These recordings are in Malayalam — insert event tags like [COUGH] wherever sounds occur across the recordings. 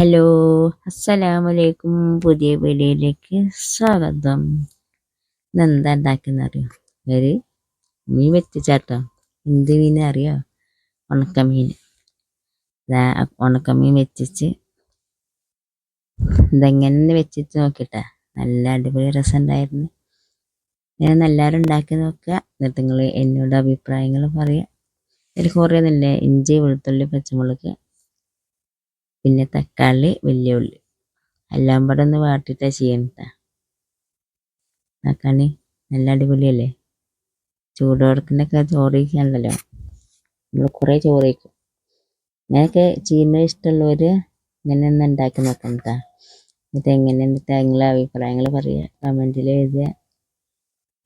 ഹലോ അസ്സലാമലൈക്കും പുതിയ വീഡിയോയിലേക്ക് സ്വാഗതം. ഇന്നെന്താ ഉണ്ടാക്കുന്ന അറിയോ ഒരു മീൻ വെച്ചാട്ടോ എന്ത് മീൻ അറിയോ? ഉണക്കമീൻ. ഉണക്കമീൻ വെച്ചിച്ച് ഇതെങ്ങനെ വെച്ചിട്ട് നോക്കിട്ടാ. നല്ല അടിപൊളി രസം ഉണ്ടായിരുന്നു ഞാൻ എല്ലാവരും ഉണ്ടാക്കി നോക്കുക. എന്നിട്ട് നിങ്ങൾ എന്നോട് അഭിപ്രായങ്ങൾ പറയുക അതിൽ കുറേ നല്ല ഇഞ്ചി വെളുത്തുള്ളി പച്ചമുളക് പിന്നെ തക്കാളി വലിയ ഉള്ളി. എല്ലാം കൂടെ ഒന്ന് വാട്ടിയിട്ടാണ് ചെയ്യണട്ടാ തക്കാളി നല്ല അടിപൊളിയല്ലേ? ചൂടോടക്കിനൊക്കെ ചോറ് കഴിക്കാനല്ലോ നമ്മൾ കുറേ ചോറ് കഴിക്കും ഇങ്ങനെയൊക്കെ ചെയ്യുന്ന ഇഷ്ടമുള്ളവർ ഇങ്ങനെ ഒന്ന് ഉണ്ടാക്കി നോക്കണം കേട്ടോ എന്നിട്ട് എങ്ങനെ എന്നിട്ട് നിങ്ങളെ അഭിപ്രായങ്ങൾ പറയുക കമന്റിൽ എഴുതുക.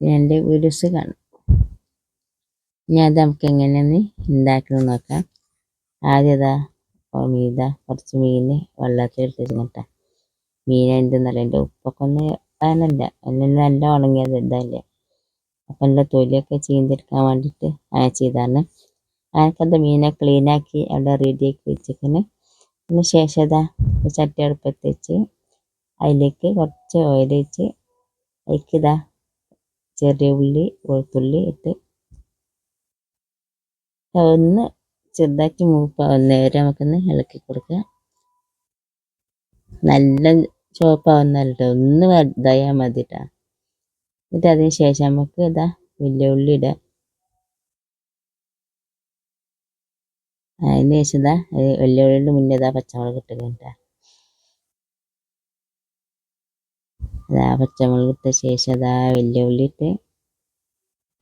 പിന്നെ എന്റെ വീഡിയോസ് കാണും. ഞാൻ അത് നമുക്ക് എങ്ങനെയൊന്ന് ഉണ്ടാക്കണം നോക്കാം. ആദ്യം മീത കുറച്ച് മീൻ വെള്ളത്തിൽ ഇട്ടിരുന്നിട്ട. മീൻ എന്തെന്നല്ല എന്റെ ഉപ്പൊക്കെ ഒന്ന് അതിനല്ല അല്ലെങ്കിൽ നല്ല ഉണങ്ങിയത് ഇതല്ലേ അപ്പം എന്റെ തൊലിയൊക്കെ ചീന്തിരിക്കാൻ വേണ്ടിയിട്ട് അങ്ങനെ ചെയ്താണ് അതിനകത്ത് മീനെ ക്ലീനാക്കി അവിടെ റെഡിയാക്കി വെച്ചിരിക്കുന്നു അതിന് ശേഷം ഇതാ ചട്ടി അടുപ്പത്ത് വെച്ച് അതിലേക്ക് കുറച്ച് ഓയിൽ അതിലേക്ക് ഇതാ ചെറിയ ഉള്ളി വെളുത്തുള്ളി ഇട്ട് ഒന്ന് ചെറുതാക്കി മൂപ്പാവുന്ന വരെ നമുക്കൊന്ന് ഇളക്കി കൊടുക്കുക. നല്ല ചുവപ്പാവുന്നല്ലോ ഒന്ന് ഇതായാൽ മതി കേട്ടോ എന്നിട്ട് അതിന് ശേഷം നമുക്ക് ഇതാ വലിയ ഉള്ളി ഇടുക. അതിന് ശേഷം ഇതാ വലിയ ഉള്ളിയുടെ മുന്നേ ഇതാ പച്ചമുളക് ഇട്ടിട്ടുണ്ട് അതാ പച്ചമുളക് ഇട്ട ശേഷം അതാ വലിയ ഉള്ളി ഇട്ട്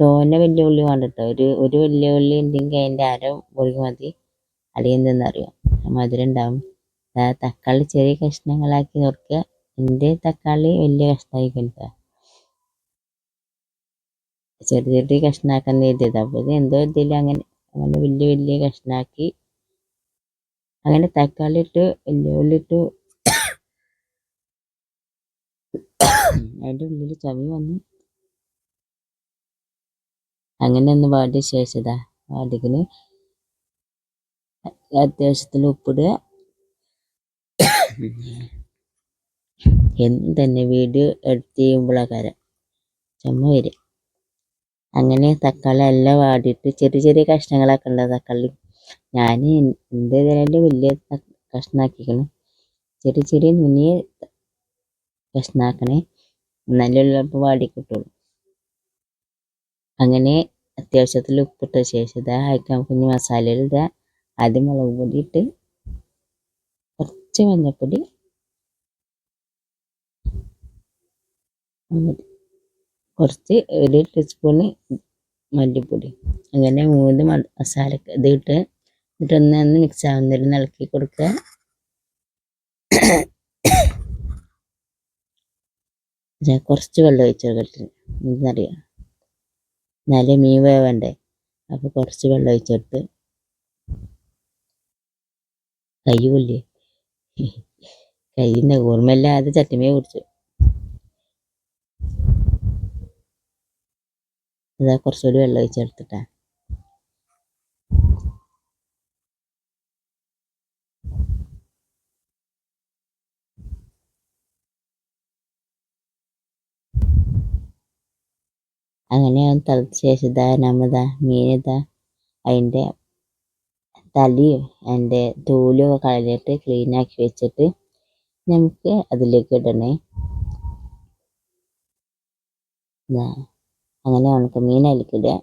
തോനെ വലിയ ഉള്ളി വേണ്ട ഒരു ഒരു വലിയ ഉള്ളി ഉണ്ടെങ്കിൽ അതിന്റെ അര മുറി മതി. അല്ലെങ്കിൽ എന്തെന്നറിയോ മധുരം ഉണ്ടാവും തക്കാളി ചെറിയ കഷ്ണങ്ങളാക്കി നോക്കുക എന്റെ തക്കാളി വലിയ കഷ്ണമായി കേട്ടോ ചെറിയ ചെറിയ കഷ്ണാക്കാൻ എഴുതിയത് അപ്പോൾ എന്തോ ഇതിൽ അങ്ങനെ അങ്ങനെ വലിയ വലിയ കഷ്ണാക്കി അങ്ങനെ തക്കാളി ഇട്ട് വലിയ ഉള്ളി ഇട്ട് [COUGHS] അതിന്റെ ഉള്ളിൽ ചവി വന്നു അങ്ങനെ ഒന്ന് വാടിയ ശേഷം വാടിക്കിന് അത്യാവശ്യത്തിന് ഉപ്പിടുക. എന്നും തന്നെ വീഡിയോ എഡിറ്റ് ചെയ്യുമ്പോഴാകാരം ചുമ വരും. അങ്ങനെ തക്കാളി എല്ലാം വാടിയിട്ട് ചെറിയ ചെറിയ കഷ്ണങ്ങളൊക്കെ ഉണ്ട് തക്കാളി? ഞാൻ എന്റെ ഇതിലെ വലിയ കഷ്ണാക്കിക്കണം. ചെറിയ ചെറിയ നുനിയെ കഷ്ണാക്കണേ. നല്ല വാടി കിട്ടുള്ളൂ അങ്ങനെ അത്യാവശ്യത്തിൽ ഉപ്പിട്ട ശേഷം ഇതാ അയക്കാൻ കുഞ്ഞ് മസാലയിൽ ഇതാ ആദ്യം മുളക് പൊടി ഇട്ട് കുറച്ച് മഞ്ഞൾപ്പൊടി കുറച്ച് ഒരു ടീസ്പൂണ് മല്ലിപ്പൊടി. അങ്ങനെ മൂന്ന് മസാല ഇത് ഇട്ട് എന്നിട്ട് ഒന്ന് ഒന്ന് മിക്സ് ആവുന്നതിൽ ഇളക്കി കൊടുക്കുക. കുറച്ച് വെള്ളം ഒഴിച്ചു കൊടുക്കട്ടെ എന്തെന്നറിയാം എന്നാലേ മീൻ വേവണ്ടേ? അപ്പോൾ കുറച്ച് വെള്ളം ഒഴിച്ചെടുത്ത്. കൈ കയ്യുന്ന ഓർമ്മയില്ലാതെ ചട്ടിമേ കുടിച്ചു. അതാ കുറച്ചുകൂടി വെള്ളം ഒഴിച്ചെടുത്തിട്ടാ. അങ്ങനെ തിളച്ച ശേഷം ഇതാ നമ്മതാ മീനിതാ അതിന്റെ തലയും അതിന്റെ തോലും ഒക്കെ കളഞ്ഞിട്ട് ക്ലീനാക്കി വെച്ചിട്ട് നമുക്ക് അതിലേക്ക് ഇടണേ. അങ്ങനെ നമുക്ക് അതിലേക്ക് ഇടുക.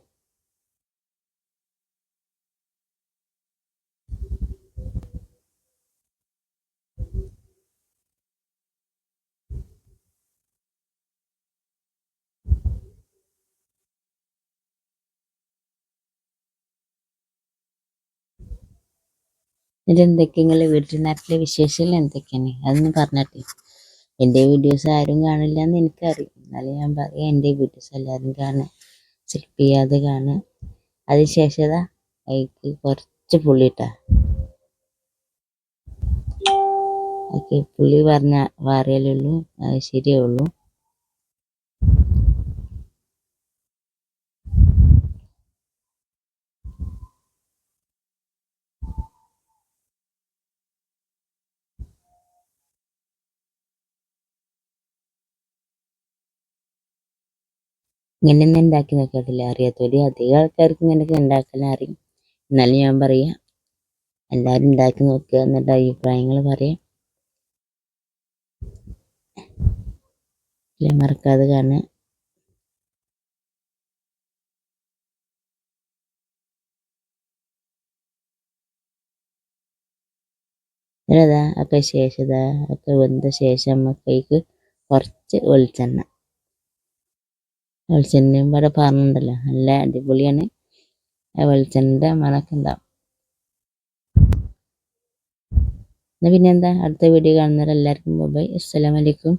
എന്നിട്ട് എന്തൊക്കെ വീട്ടിൽ നാട്ടിലെ വിശേഷമില്ല എന്തൊക്കെയാണ്? അതൊന്ന് പറഞ്ഞിട്ട്. എന്റെ വീഡിയോസ് ആരും കാണില്ല എന്ന് എനിക്കറിയാം. എന്നാലും ഞാൻ പറയാം എന്റെ വീഡിയോസ് എല്ലാവരും കാണുക. സ്കിപ്പ് ചെയ്യാതെ കാണുക. അതിനുശേഷം അതിക്ക് കുറച്ച് പുള്ളിട്ടാ ഇട്ടാ. പുള്ളി പറഞ്ഞ വാറിയാലുള്ളൂ അത് ശരിയാവുള്ളൂ ഇങ്ങനെയൊന്നും ഉണ്ടാക്കി നോക്കിയിട്ടില്ല അറിയാത്തവര് അധികം ആൾക്കാർക്ക് ഇങ്ങനെയൊക്കെ ഉണ്ടാക്കാൻ അറിയും. എന്നാലും ഞാൻ പറയാം എല്ലാവരും ഉണ്ടാക്കി നോക്കുക എന്നിട്ട് അഭിപ്രായങ്ങൾ പറയാം. മറക്കാതെ കാണുക. ഇതാ ഒക്കെ ശേഷം ഒക്കെ വെന്ത ശേഷം നമുക്കേക്ക് കുറച്ച് വെളിച്ചെണ്ണ. വെളിച്ചെണ്ണയും ഇവിടെ പറഞ്ഞിട്ടുണ്ടല്ലോ നല്ല അടിപൊളിയാണ്. വെളിച്ചെണ്ണന്റെ മണമൊക്കെ ഉണ്ടാവും എന്നാൽ പിന്നെന്താ അടുത്ത വീഡിയോ കാണുന്നവരെല്ലാവർക്കും ബൈ അസ്സലാമലൈക്കും